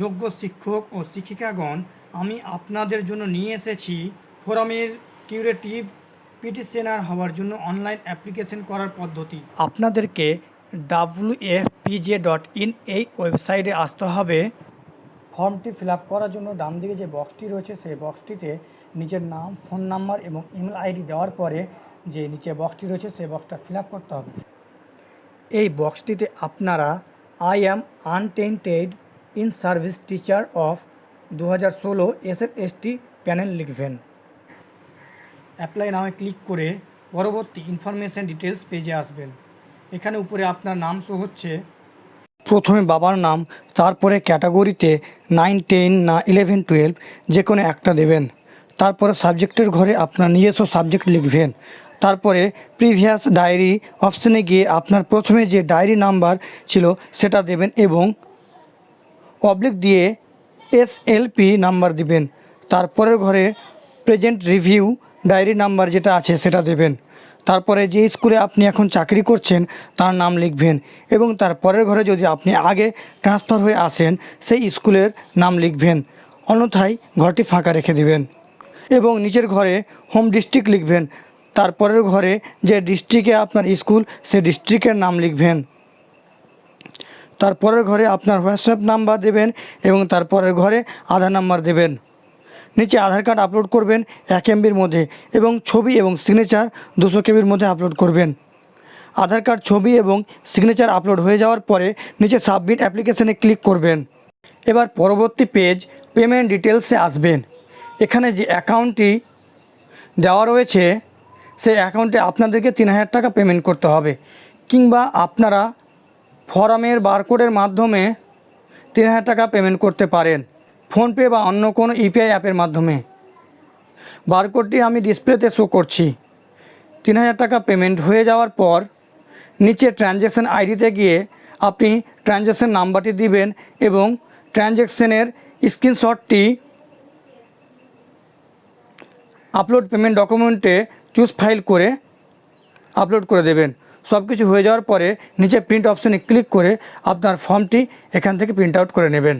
যোগ্য শিক্ষক ও শিক্ষিকাগণ, আমি আপনাদের জন্য নিয়ে এসেছি ফোরামের কিউরেটিভ পিটিশনার হওয়ার জন্য অনলাইন অ্যাপ্লিকেশন করার পদ্ধতি। আপনাদেরকে ডাব্লু পিজে ডট ইন এই ওয়েবসাইটে আসতে হবে। ফর্মটি ফিল করার জন্য ডান দিকে যে বক্সটি রয়েছে, সেই বক্সটিতে নিজের নাম, ফোন নাম্বার এবং ইমেল আইডি দেওয়ার পরে যে নিচে বক্সটি রয়েছে, সেই বক্সটা ফিল করতে হবে। এই বক্সটিতে আপনারা I am untainted in service teacher of দু হাজার ষোলো S F S T panel লিখবেন। অ্যাপ্লাই নামে ক্লিক করে পরবর্তী ইনফরমেশান ডিটেলস পেজে আসবেন। এখানে উপরে আপনার নাম শো হচ্ছে। প্রথমে বাবার নাম, তারপরে ক্যাটাগরিতে নাইন, টেন না ইলেভেন, টুয়েলভ যে কোনো একটা দেবেন। তারপরে সাবজেক্টের ঘরে আপনার নিজস্ব সাবজেক্ট লিখবেন। তারপরে প্রিভিয়াস ডায়েরি অপশানে গিয়ে আপনার প্রথমে যে ডায়েরি নাম্বার ছিল সেটা দেবেন এবং অবলিক দিয়ে এস পি নাম্বার দিবেন। তারপরের ঘরে প্রেজেন্ট রিভিউ ডায়েরি নাম্বার যেটা আছে সেটা দেবেন। তারপরে যে স্কুলে আপনি এখন চাকরি করছেন, তার নাম লিখবেন এবং তার পরের ঘরে যদি আপনি আগে ট্রান্সফার হয়ে আসেন, সেই স্কুলের নাম লিখবেন। অন্যথায় ঘরটি ফাঁকা রেখে দিবেন এবং নিচের ঘরে হোম ডিস্ট্রিক্ট লিখবেন। তারপরের ঘরে যে ডিস্ট্রিক্টে আপনার স্কুল সেই ডিস্ট্রিক্টের নাম লিখবেন। তারপরের ঘরে আপনার হোয়াটসঅ্যাপ নাম্বার দেবেন এবং তারপরের ঘরে আধার নাম্বার দেবেন। নিচে আধার কার্ড আপলোড করবেন এক এমবির মধ্যে এবং ছবি এবং সিগনেচার দুশো কেবির মধ্যে আপলোড করবেন। আধার কার্ড, ছবি এবং সিগনেচার আপলোড হয়ে যাওয়ার পরে নিচে সাবমিট অ্যাপ্লিকেশানে ক্লিক করবেন। এবার পরবর্তী পেজ পেমেন্ট ডিটেলসে আসবেন। এখানে যে অ্যাকাউন্টটি দেওয়া রয়েছে, সেই অ্যাকাউন্টে আপনাদেরকে তিন হাজার টাকা পেমেন্ট করতে হবে কিংবা আপনারা ফরামের বারকোডের মাধ্যমে তিন হাজার টাকা পেমেন্ট করতে পারেন। ফোনপে বা অন্য কোনো ইউপিআই অ্যাপের মাধ্যমে। বারকোডটি আমি ডিসপ্লেতে শো করছি। তিন হাজার টাকা পেমেন্ট হয়ে যাওয়ার পর নিচে ট্রানজ্যাকশান আইডিতে গিয়ে আপনি ট্রানজ্যাকশান নাম্বারটি দিবেন এবং ট্রানজ্যাকশানের স্ক্রিনশটটি আপলোড পেমেন্ট ডকুমেন্টে চুজ ফাইল করে আপলোড করে দেবেন। সব কিছু হয়ে যাওয়ার পরে নিচে প্রিন্ট অপশানে ক্লিক করে আপনার ফর্মটি এখান থেকে প্রিন্ট আউট করে নেবেন।